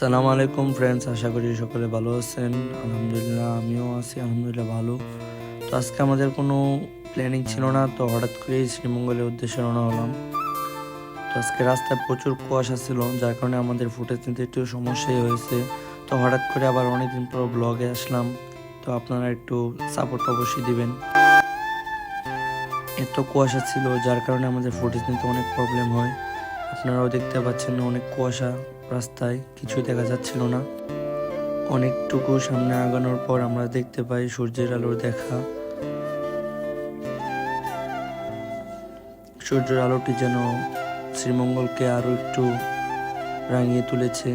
আসসালামু আলাইকুম ফ্রেন্ডস আশা করি সকলে ভালো আছেন। আলহামদুলিল্লাহ, আমিও আছি, আলহামদুলিল্লাহ ভালো। তো আজকে আমাদের কোনো প্ল্যানিং ছিল না, তো হঠাৎ করেই শ্রীমঙ্গলের উদ্দেশ্যে রওনা হলাম। তো আজকে রাস্তায় প্রচুর কুয়াশা ছিল, যার কারণে আমাদের ফুটেজ নিতে একটু সমস্যাই হয়েছে। তো হঠাৎ করে আবার অনেকদিন পর ব্লগে আসলাম, তো আপনারা একটু সাপোর্ট অবশ্যই দিবেন। এত কুয়াশা ছিল, যার কারণে আমাদের ফুটেজ নিতে অনেক প্রবলেম হয়। আপনারাও দেখতে পাচ্ছেন অনেক কুয়াশা। রাস্তায় কিছুই দেখা যাচ্ছিল না। অনেকটুকু সামনে আগানোর পর আমরা দেখতে পাই সূর্যের আলোর দেখা। সূর্যের আলোটি যেন শ্রীমঙ্গলকে আরও একটু রাঙিয়ে তুলেছে।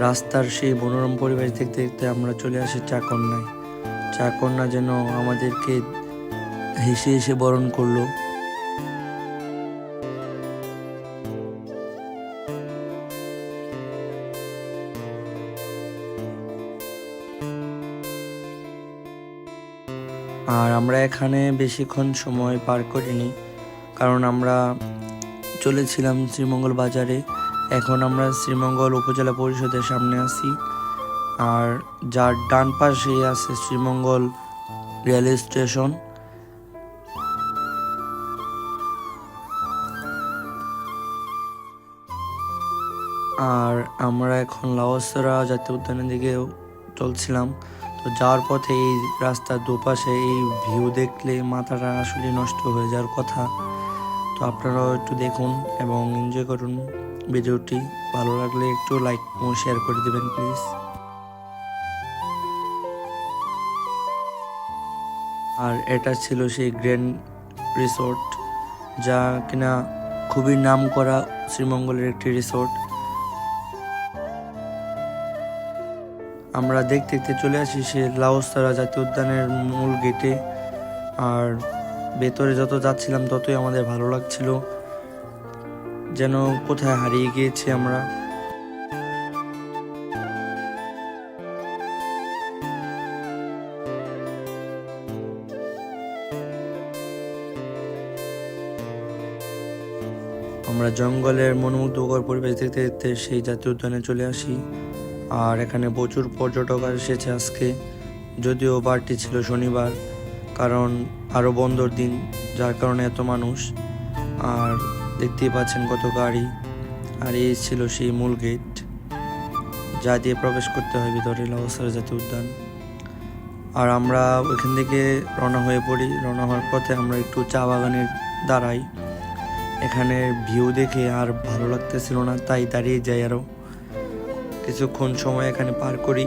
রাস্তার সেই মনোরম পরিবেশ দেখতে দেখতে আমরা চলে আসি চাকন্যায়। চাকন্যা যেন আমাদেরকে হেসে হেসে বরণ করল। আর আমরা এখানে বেশিক্ষণ সময় পার করিনি, কারণ আমরা চলেছিলাম শ্রীমঙ্গল বাজারে। এখন আমরা শ্রীমঙ্গল উপজেলা পরিষদের সামনে আছি, আর যার ডান পাশেই আছে শ্রীমঙ্গল রেল স্টেশন। আর আমরা এখন লাওসরা জাতীয় উদ্যানের দিকেও চলছিলাম। তো যাওয়ার পথে এই রাস্তার দুপাশে এই ভিউ দেখলে মাথাটা আসলে নষ্ট হয়ে যাওয়ার কথা। তো আপনারাও একটু দেখুন এবং এনজয় করুন ভিডিওটি। ভালো লাগলে একটু লাইক ও শেয়ার করে দেবেন প্লিজ আর এটা ছিল সেই গ্র্যান্ড রিসোর্ট যা কিনা খুবই নাম করা শ্রীমঙ্গলের একটি রিসোর্ট আমরা দেখতে দেখতে চলে আসি সে লাউস্তারা জাতীয় উদ্যানের মূল গেটে। আর ভেতরে যত যাচ্ছিলাম, ততই আমাদের ভালো লাগছিল। যেন কোথায় হারিয়ে গিয়েছি আমরা। আমরা জঙ্গলের মনোমুগ্ধকর পরিবেশ দেখতে দেখতে সেই জাতীয় উদ্যানে চলে আসি। আর এখানে প্রচুর পর্যটক এসেছে আজকে। যদিও বারটি ছিল শনিবার, কারণ আরও বন্দর দিন, যার কারণে এত মানুষ। আর দেখতেই পাচ্ছেন কত গাড়ি। আর এই ছিল সেই মূল গেট যা দিয়ে প্রবেশ করতে হয় ভিতরে লাউসার জাতীয় উদ্যান। আর আমরা ওইখান থেকে রওনা হয়ে পড়ি। রওনা হওয়ার পথে আমরা একটু চা বাগানের দাঁড়াই এখানে ভিউ দেখে আর ভালো লাগতেছিল না, তাই দাঁড়িয়ে যাই আরও কিছুক্ষণ সময় এখানে পার করি।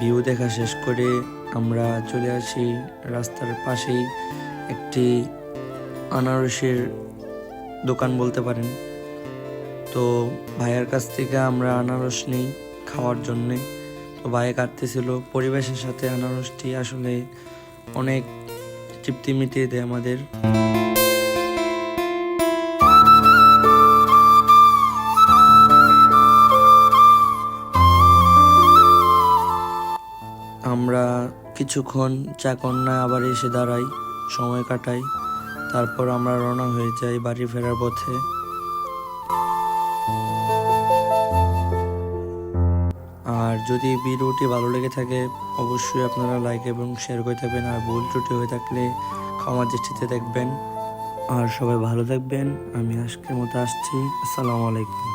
ভিউ দেখা শেষ করে আমরা চলে আসি রাস্তার পাশেই। একটি আনারসের দোকান বলতে পারেন। তো ভাইয়ের কাছ থেকে আমরা আনারস নিই খাওয়ার জন্যে। তো ভাইয়ে কাটতেছিল পরিবেশের সাথে আনারসটি আসলে অনেক তৃপ্তি মিটিয়ে দেয় আমাদের। আমরা কিছুক্ষণ চাকন্যায় আবার এসে দাঁড়াই, সময় কাটাই। তারপর আমরা রওনা হয়ে যাই বাড়ি ফেরার পথে। আর যদি ভিডিওটি ভালো লেগে থাকে, অবশ্যই আপনারা লাইক এবং শেয়ার করে থাকবেন। আর ভুল ত্রুটি হয়ে থাকলে ক্ষমা দৃষ্টিতে দেখবেন। আর সবাই ভালো থাকবেন। আমি আজকের মতো আসছি। আসসালামু আলাইকুম।